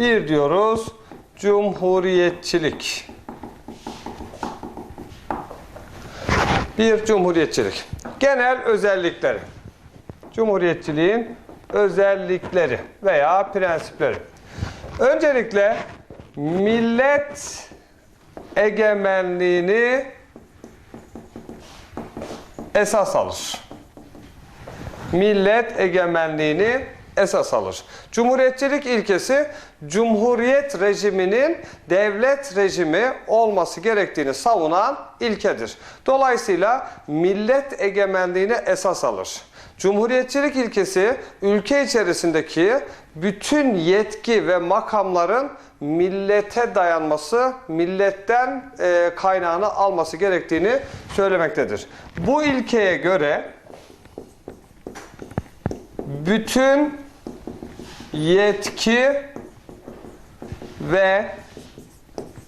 Bir diyoruz cumhuriyetçilik. Bir cumhuriyetçilik. Genel özellikleri. Cumhuriyetçiliğin özellikleri veya prensipleri. Öncelikle millet egemenliğini esas alır. Millet egemenliğini esas alır. Cumhuriyetçilik ilkesi cumhuriyet rejiminin devlet rejimi olması gerektiğini savunan ilkedir. Dolayısıyla millet egemenliğini esas alır. Cumhuriyetçilik ilkesi ülke içerisindeki bütün yetki ve makamların millete dayanması, milletten e, kaynağını alması gerektiğini söylemektedir. Bu ilkeye göre bütün yetki ve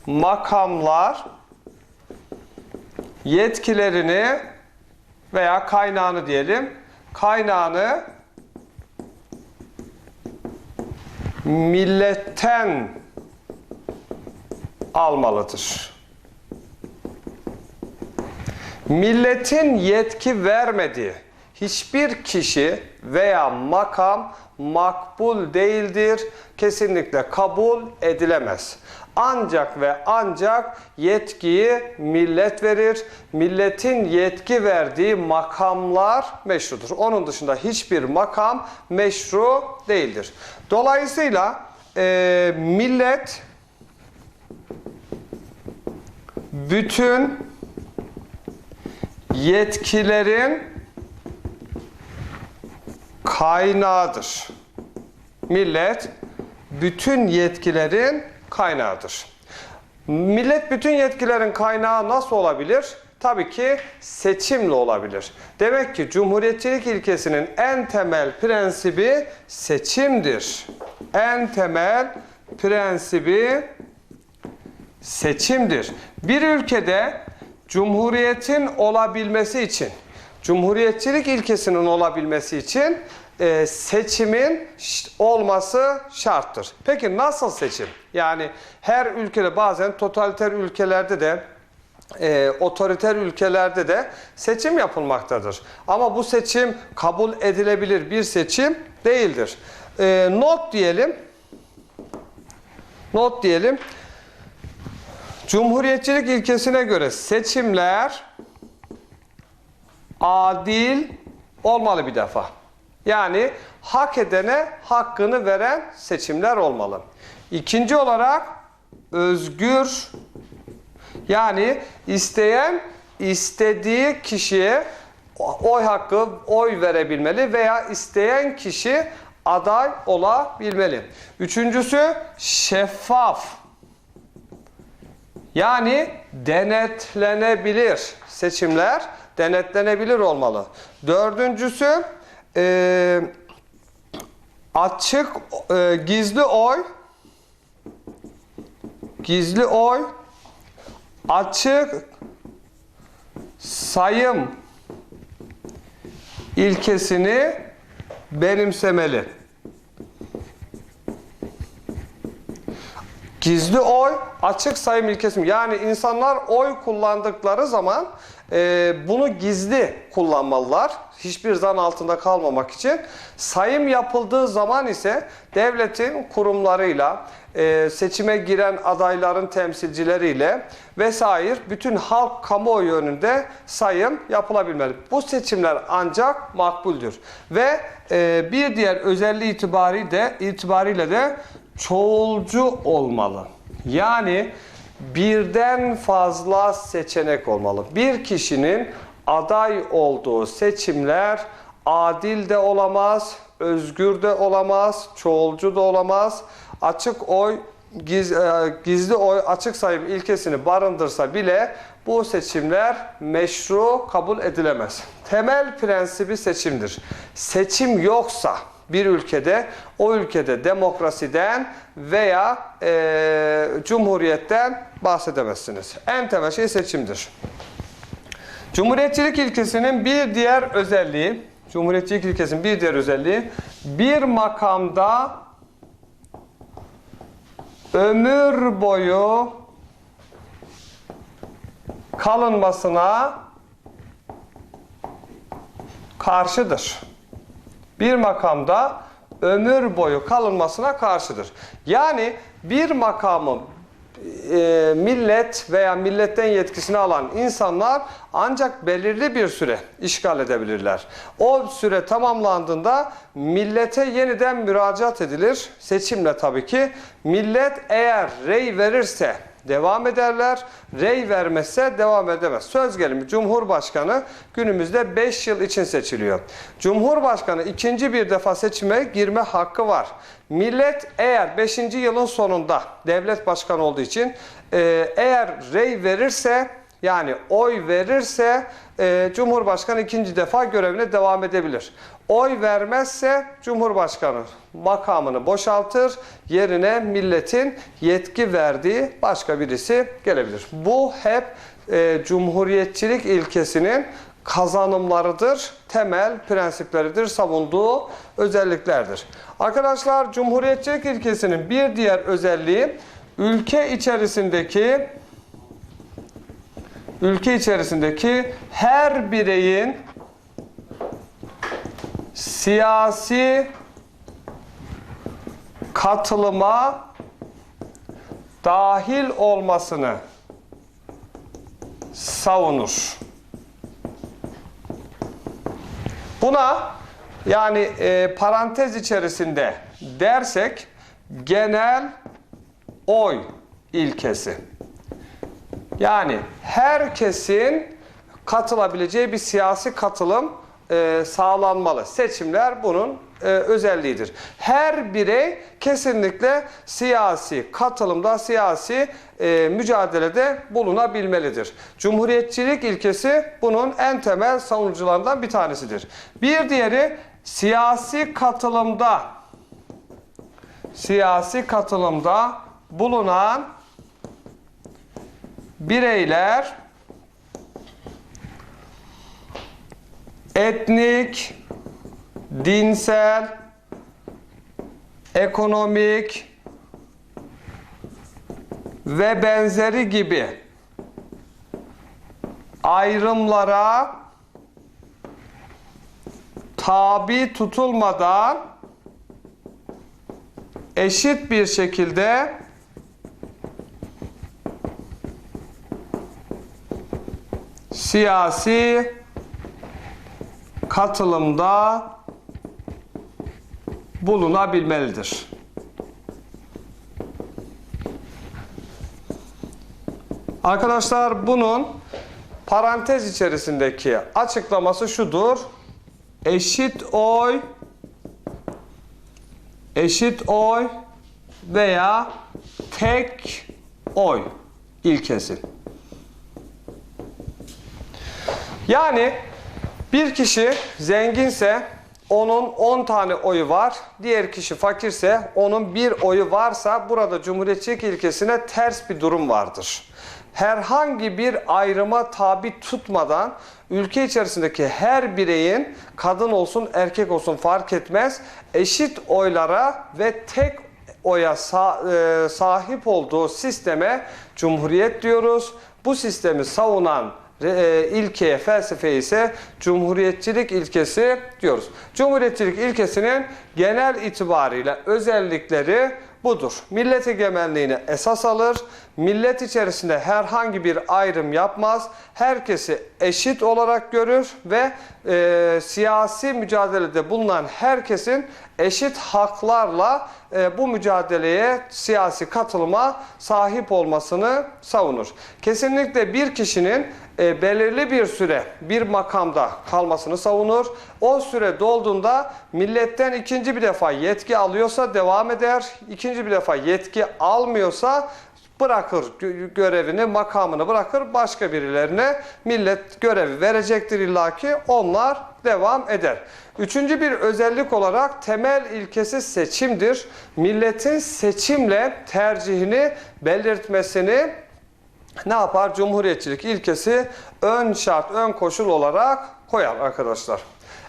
makamlar yetkilerini veya kaynağını diyelim kaynağını milletten almalıdır. Milletin yetki vermediği hiçbir kişi veya makam makbul değildir, kesinlikle kabul edilemez. Ancak ve ancak yetkiyi millet verir. Milletin yetki verdiği makamlar meşrudur. Onun dışında hiçbir makam meşru değildir. Dolayısıyla e, millet bütün yetkilerin kaynağıdır. Millet bütün yetkilerin kaynağıdır. Millet bütün yetkilerin kaynağı nasıl olabilir? Tabii ki seçimle olabilir. Demek ki cumhuriyetçilik ilkesinin en temel prensibi seçimdir. En temel prensibi seçimdir. Bir ülkede cumhuriyetin olabilmesi için, cumhuriyetçilik ilkesinin olabilmesi için e, seçimin olması şarttır. Peki nasıl seçim? Yani her ülkede bazen totaliter ülkelerde de e, otoriter ülkelerde de seçim yapılmaktadır. Ama bu seçim kabul edilebilir bir seçim değildir. E, not diyelim. Not diyelim. Cumhuriyetçilik ilkesine göre seçimler adil olmalı bir defa. Yani hak edene hakkını veren seçimler olmalı. İkinci olarak özgür yani isteyen istediği kişiye oy hakkı oy verebilmeli veya isteyen kişi aday olabilmeli. Üçüncüsü şeffaf. Yani denetlenebilir seçimler denetlenebilir olmalı. Dördüncüsü e, açık e, gizli oy gizli oy açık sayım ilkesini benimsemeli. Gizli oy, açık sayım ilkesi. Yani insanlar oy kullandıkları zaman e, bunu gizli kullanmalılar. Hiçbir zan altında kalmamak için. Sayım yapıldığı zaman ise devletin kurumlarıyla, e, seçime giren adayların temsilcileriyle vesaire bütün halk kamuoyu önünde sayım yapılabilmeli. Bu seçimler ancak makbuldür. Ve e, bir diğer özelliği itibariyle de, itibariyle de çoğulcu olmalı. Yani birden fazla seçenek olmalı. Bir kişinin aday olduğu seçimler adil de olamaz, özgür de olamaz, çoğulcu da olamaz. Açık oy, giz, e, gizli oy açık sayım ilkesini barındırsa bile bu seçimler meşru kabul edilemez. Temel prensibi seçimdir. Seçim yoksa bir ülkede o ülkede demokrasiden veya e, cumhuriyetten bahsedemezsiniz. En temel şey seçimdir. Cumhuriyetçilik ilkesinin bir diğer özelliği, Cumhuriyetçilik ilkesinin bir diğer özelliği bir makamda ömür boyu kalınmasına karşıdır. Bir makamda ömür boyu kalınmasına karşıdır. Yani bir makamı e, millet veya milletten yetkisini alan insanlar ancak belirli bir süre işgal edebilirler. O süre tamamlandığında millete yeniden müracaat edilir. Seçimle tabii ki. Millet eğer rey verirse devam ederler. Rey vermezse devam edemez. Söz gelimi Cumhurbaşkanı günümüzde 5 yıl için seçiliyor. Cumhurbaşkanı ikinci bir defa seçime girme hakkı var. Millet eğer 5. yılın sonunda devlet başkanı olduğu için e, eğer rey verirse yani oy verirse e, Cumhurbaşkanı ikinci defa görevine devam edebilir. Oy vermezse Cumhurbaşkanı makamını boşaltır, yerine milletin yetki verdiği başka birisi gelebilir. Bu hep e, cumhuriyetçilik ilkesinin kazanımlarıdır, temel prensipleridir, savunduğu özelliklerdir. Arkadaşlar cumhuriyetçilik ilkesinin bir diğer özelliği ülke içerisindeki ülke içerisindeki her bireyin siyasi katılıma dahil olmasını savunur. Buna yani e, parantez içerisinde dersek genel oy ilkesi. Yani herkesin katılabileceği bir siyasi katılım e, sağlanmalı. Seçimler bunun e, özelliğidir. Her birey kesinlikle siyasi katılımda, siyasi e, mücadelede bulunabilmelidir. Cumhuriyetçilik ilkesi bunun en temel savunucularından bir tanesidir. Bir diğeri siyasi katılımda siyasi katılımda bulunan bireyler etnik, dinsel, ekonomik ve benzeri gibi ayrımlara tabi tutulmadan eşit bir şekilde siyasi katılımda bulunabilmelidir. Arkadaşlar bunun parantez içerisindeki açıklaması şudur. Eşit oy eşit oy veya tek oy ilkesi. Yani bir kişi zenginse onun 10 tane oyu var. Diğer kişi fakirse onun bir oyu varsa burada cumhuriyetçilik ilkesine ters bir durum vardır. Herhangi bir ayrıma tabi tutmadan ülke içerisindeki her bireyin kadın olsun erkek olsun fark etmez eşit oylara ve tek oya e, sahip olduğu sisteme cumhuriyet diyoruz. Bu sistemi savunan ilkeye, felsefeye ise cumhuriyetçilik ilkesi diyoruz. Cumhuriyetçilik ilkesinin genel itibariyle özellikleri budur. Millet egemenliğini esas alır, millet içerisinde herhangi bir ayrım yapmaz, herkesi eşit olarak görür ve e, siyasi mücadelede bulunan herkesin eşit haklarla e, bu mücadeleye, siyasi katılıma sahip olmasını savunur. Kesinlikle bir kişinin e, belirli bir süre bir makamda kalmasını savunur. O süre dolduğunda milletten ikinci bir defa yetki alıyorsa devam eder. İkinci bir defa yetki almıyorsa bırakır gö- görevini, makamını bırakır başka birilerine millet görevi verecektir illaki onlar devam eder. Üçüncü bir özellik olarak temel ilkesi seçimdir. Milletin seçimle tercihini belirtmesini ne yapar? Cumhuriyetçilik ilkesi ön şart, ön koşul olarak koyar arkadaşlar.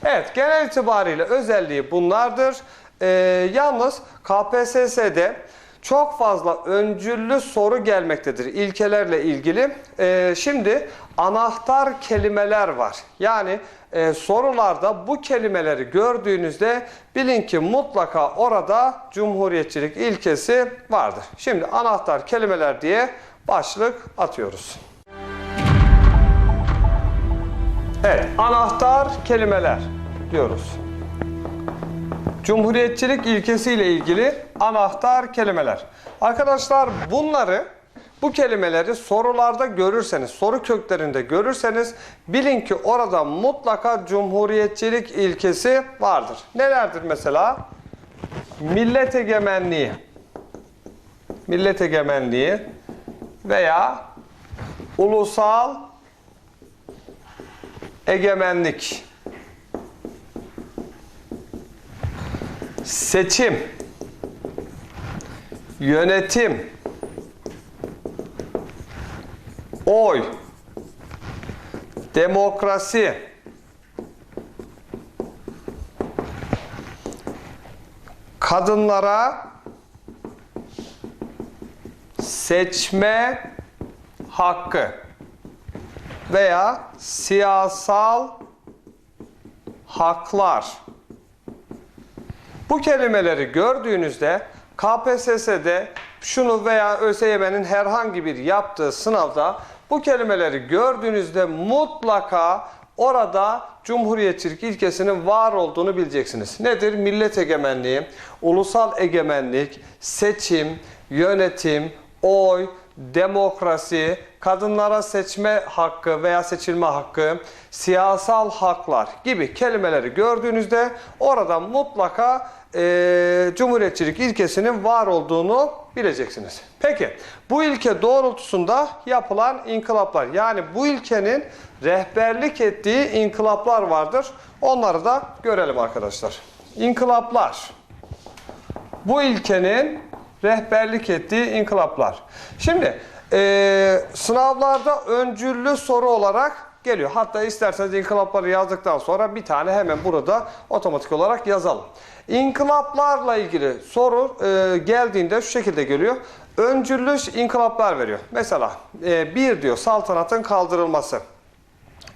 Evet, genel itibariyle özelliği bunlardır. Ee, yalnız KPSS'de çok fazla öncüllü soru gelmektedir ilkelerle ilgili. Ee, şimdi anahtar kelimeler var. Yani e, sorularda bu kelimeleri gördüğünüzde bilin ki mutlaka orada cumhuriyetçilik ilkesi vardır. Şimdi anahtar kelimeler diye başlık atıyoruz. Evet, anahtar kelimeler diyoruz. Cumhuriyetçilik ilkesiyle ilgili anahtar kelimeler. Arkadaşlar bunları bu kelimeleri sorularda görürseniz, soru köklerinde görürseniz bilin ki orada mutlaka cumhuriyetçilik ilkesi vardır. Nelerdir mesela? Millet egemenliği. Millet egemenliği veya ulusal egemenlik. Seçim, yönetim, oy, demokrasi, kadınlara seçme hakkı veya siyasal haklar. Bu kelimeleri gördüğünüzde KPSS'de şunu veya ÖSYM'nin herhangi bir yaptığı sınavda bu kelimeleri gördüğünüzde mutlaka orada cumhuriyetçilik ilkesinin var olduğunu bileceksiniz. Nedir? Millet egemenliği, ulusal egemenlik, seçim, yönetim, oy, demokrasi, kadınlara seçme hakkı veya seçilme hakkı, siyasal haklar gibi kelimeleri gördüğünüzde orada mutlaka e, cumhuriyetçilik ilkesinin var olduğunu bileceksiniz. Peki bu ilke doğrultusunda yapılan inkılaplar yani bu ilkenin rehberlik ettiği inkılaplar vardır. Onları da görelim arkadaşlar. İnkılaplar. Bu ilkenin rehberlik ettiği inkılaplar. Şimdi e, sınavlarda öncüllü soru olarak geliyor. Hatta isterseniz inkılapları yazdıktan sonra bir tane hemen burada otomatik olarak yazalım. İnkılaplarla ilgili soru e, geldiğinde şu şekilde geliyor. Öncüllü inkılaplar veriyor. Mesela e, bir diyor saltanatın kaldırılması.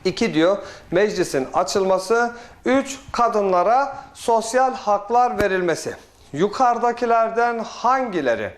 2 diyor meclisin açılması. 3 kadınlara sosyal haklar verilmesi. Yukarıdakilerden hangileri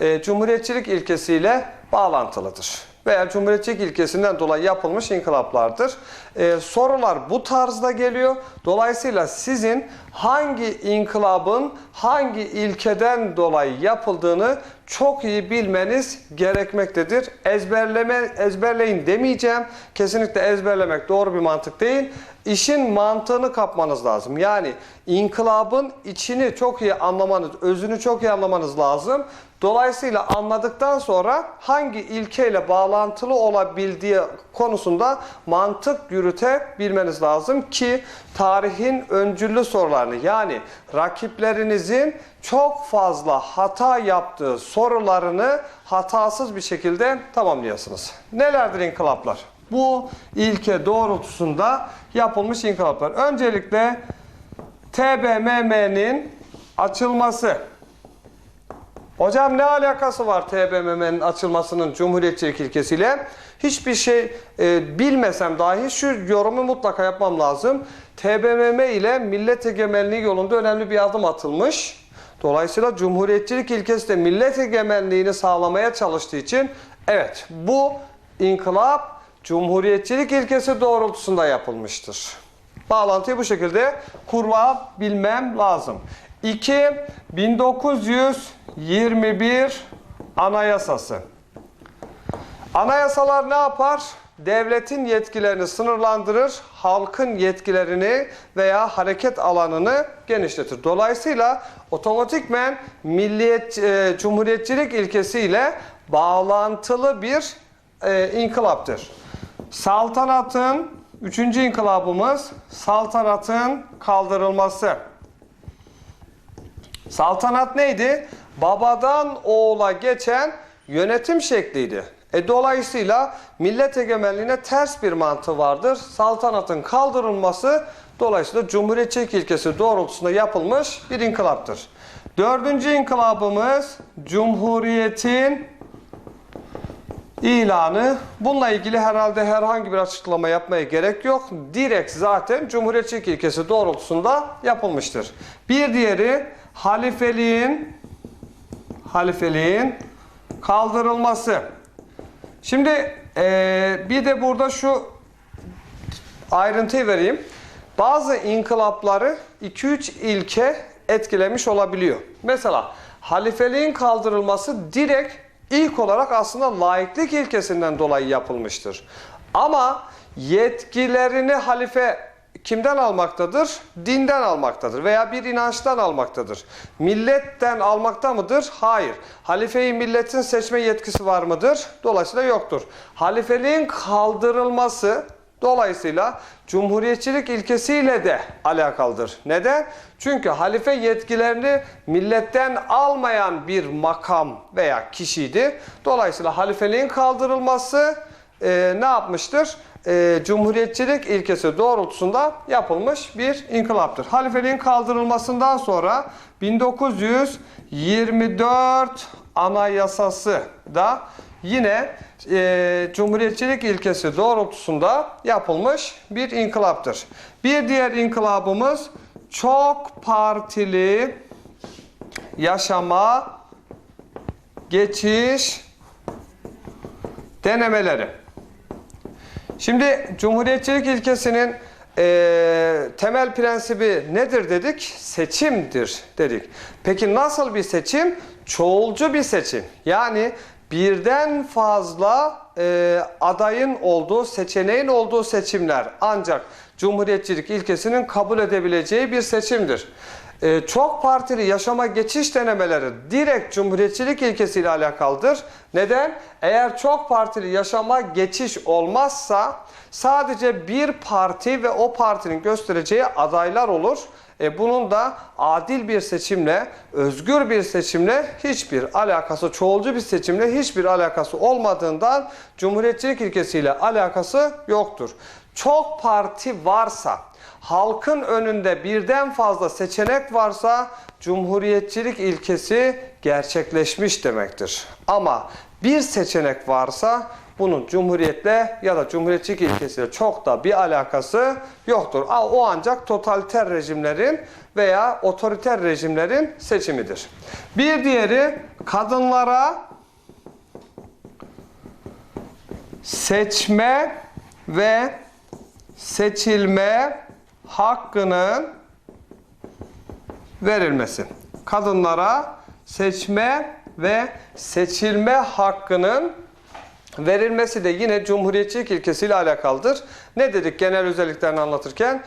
e, cumhuriyetçilik ilkesiyle bağlantılıdır? Veya cumhuriyetçilik ilkesinden dolayı yapılmış inkılaplardır. E, sorular bu tarzda geliyor. Dolayısıyla sizin hangi inkılabın hangi ilkeden dolayı yapıldığını çok iyi bilmeniz gerekmektedir. Ezberleme ezberleyin demeyeceğim. Kesinlikle ezberlemek doğru bir mantık değil. İşin mantığını kapmanız lazım. Yani inkılabın içini çok iyi anlamanız, özünü çok iyi anlamanız lazım. Dolayısıyla anladıktan sonra hangi ilkeyle bağlantılı olabildiği konusunda mantık yürütebilmeniz lazım ki tarihin öncüllü sorularını yani rakiplerinizin çok fazla hata yaptığı sorularını hatasız bir şekilde tamamlayasınız. Nelerdir inkılaplar? Bu ilke doğrultusunda yapılmış inkılaplar. Öncelikle TBMM'nin açılması. Hocam ne alakası var TBMM'nin açılmasının Cumhuriyetçilik ilkesiyle? Hiçbir şey e, bilmesem dahi şu yorumu mutlaka yapmam lazım. TBMM ile millet egemenliği yolunda önemli bir adım atılmış. Dolayısıyla Cumhuriyetçilik ilkesi de millet egemenliğini sağlamaya çalıştığı için evet bu inkılap Cumhuriyetçilik ilkesi doğrultusunda yapılmıştır. Bağlantıyı bu şekilde kurulabilmem lazım. 2. 1921 Anayasası. Anayasalar ne yapar? Devletin yetkilerini sınırlandırır, halkın yetkilerini veya hareket alanını genişletir. Dolayısıyla otomatikmen milliyet, e, cumhuriyetçilik ilkesiyle bağlantılı bir e, inkılaptır. Saltanatın, üçüncü inkılabımız saltanatın kaldırılması. Saltanat neydi? Babadan oğula geçen yönetim şekliydi. E dolayısıyla millet egemenliğine ters bir mantığı vardır. Saltanatın kaldırılması dolayısıyla cumhuriyetçilik ilkesi doğrultusunda yapılmış bir inkılaptır. Dördüncü inkılabımız Cumhuriyet'in ilanı. Bununla ilgili herhalde herhangi bir açıklama yapmaya gerek yok. Direkt zaten Cumhuriyetçilik ilkesi doğrultusunda yapılmıştır. Bir diğeri halifeliğin halifeliğin kaldırılması. Şimdi eee, bir de burada şu ayrıntıyı vereyim. Bazı inkılapları 2-3 ilke etkilemiş olabiliyor. Mesela halifeliğin kaldırılması direkt ilk olarak aslında laiklik ilkesinden dolayı yapılmıştır. Ama yetkilerini halife kimden almaktadır? Dinden almaktadır veya bir inançtan almaktadır. Milletten almakta mıdır? Hayır. Halifeyi milletin seçme yetkisi var mıdır? Dolayısıyla yoktur. Halifeliğin kaldırılması Dolayısıyla cumhuriyetçilik ilkesiyle de alakalıdır. Neden? Çünkü halife yetkilerini milletten almayan bir makam veya kişiydi. Dolayısıyla halifeliğin kaldırılması e, ne yapmıştır? E, cumhuriyetçilik ilkesi doğrultusunda yapılmış bir inkılaptır. Halifeliğin kaldırılmasından sonra 1924 Anayasası da yine e, Cumhuriyetçilik ilkesi doğrultusunda yapılmış bir inkılaptır. Bir diğer inkılabımız çok partili yaşama geçiş denemeleri. Şimdi Cumhuriyetçilik ilkesinin e, temel prensibi nedir dedik? Seçimdir dedik. Peki nasıl bir seçim? Çoğulcu bir seçim. Yani birden fazla e, adayın olduğu, seçeneğin olduğu seçimler ancak Cumhuriyetçilik ilkesinin kabul edebileceği bir seçimdir. E, çok partili yaşama geçiş denemeleri direkt Cumhuriyetçilik ilkesiyle alakalıdır. Neden? Eğer çok partili yaşama geçiş olmazsa sadece bir parti ve o partinin göstereceği adaylar olur. E, bunun da adil bir seçimle, özgür bir seçimle hiçbir alakası, çoğulcu bir seçimle hiçbir alakası olmadığından Cumhuriyetçilik ilkesiyle alakası yoktur. Çok parti varsa, halkın önünde birden fazla seçenek varsa Cumhuriyetçilik ilkesi gerçekleşmiş demektir. Ama bir seçenek varsa bunun cumhuriyetle ya da cumhuriyetçilik ilkesiyle çok da bir alakası yoktur. O ancak totaliter rejimlerin veya otoriter rejimlerin seçimidir. Bir diğeri kadınlara seçme ve seçilme hakkının verilmesi. Kadınlara seçme ve seçilme hakkının verilmesi de yine cumhuriyetçilik ilkesiyle alakalıdır. Ne dedik genel özelliklerini anlatırken?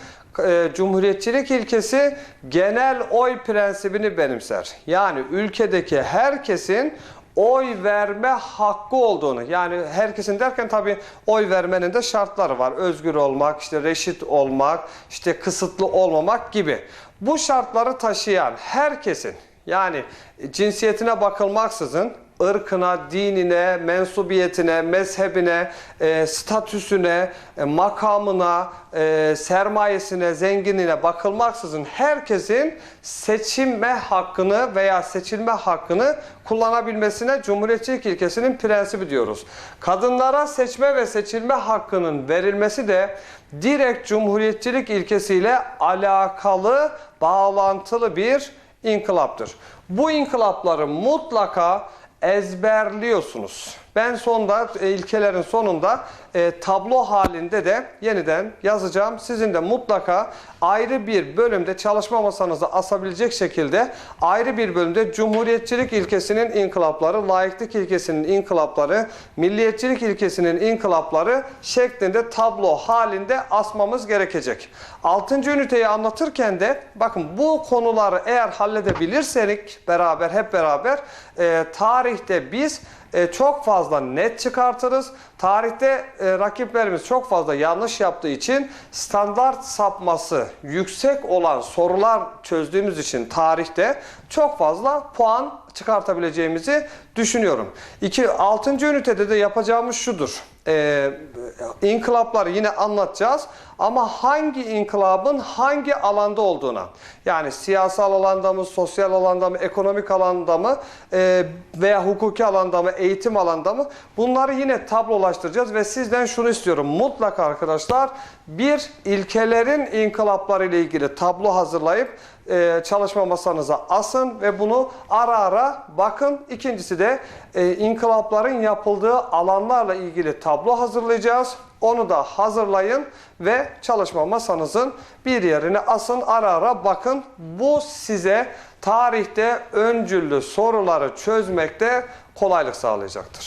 E, Cumhuriyetçilik ilkesi genel oy prensibini benimser. Yani ülkedeki herkesin oy verme hakkı olduğunu yani herkesin derken tabi oy vermenin de şartları var. Özgür olmak, işte reşit olmak, işte kısıtlı olmamak gibi. Bu şartları taşıyan herkesin yani cinsiyetine bakılmaksızın ırkına, dinine, mensubiyetine, mezhebine, e, statüsüne, e, makamına, e, sermayesine, zenginliğine bakılmaksızın herkesin seçilme hakkını veya seçilme hakkını kullanabilmesine Cumhuriyetçilik ilkesinin prensibi diyoruz. Kadınlara seçme ve seçilme hakkının verilmesi de direkt Cumhuriyetçilik ilkesiyle alakalı, bağlantılı bir inkılaptır. Bu inkılapları mutlaka ezberliyorsunuz. Ben sonda e, ilkelerin sonunda e, tablo halinde de yeniden yazacağım. Sizin de mutlaka ayrı bir bölümde çalışma masanıza asabilecek şekilde ayrı bir bölümde Cumhuriyetçilik ilkesinin inkılapları, layıklık ilkesinin inkılapları, milliyetçilik ilkesinin inkılapları şeklinde tablo halinde asmamız gerekecek. 6. üniteyi anlatırken de bakın bu konuları eğer halledebilirsek beraber hep beraber e, tarihte biz e, çok fazla net çıkartırız. Tarihte e, rakiplerimiz çok fazla yanlış yaptığı için standart sapması yüksek olan sorular çözdüğümüz için tarihte çok fazla puan çıkartabileceğimizi düşünüyorum. 2 6. ünitede de yapacağımız şudur. E, inkılapları yine anlatacağız. Ama hangi inkılabın hangi alanda olduğuna yani siyasal alanda mı, sosyal alanda mı, ekonomik alanda mı e, veya hukuki alanda mı, eğitim alanda mı bunları yine tablolaştıracağız ve sizden şunu istiyorum. Mutlaka arkadaşlar bir ilkelerin inkılapları ile ilgili tablo hazırlayıp e, çalışma masanıza asın ve bunu ara ara bakın. İkincisi de e, inkılapların yapıldığı alanlarla ilgili tablo hazırlayacağız. Onu da hazırlayın ve çalışma masanızın bir yerine asın ara ara bakın. Bu size tarihte öncüllü soruları çözmekte kolaylık sağlayacaktır.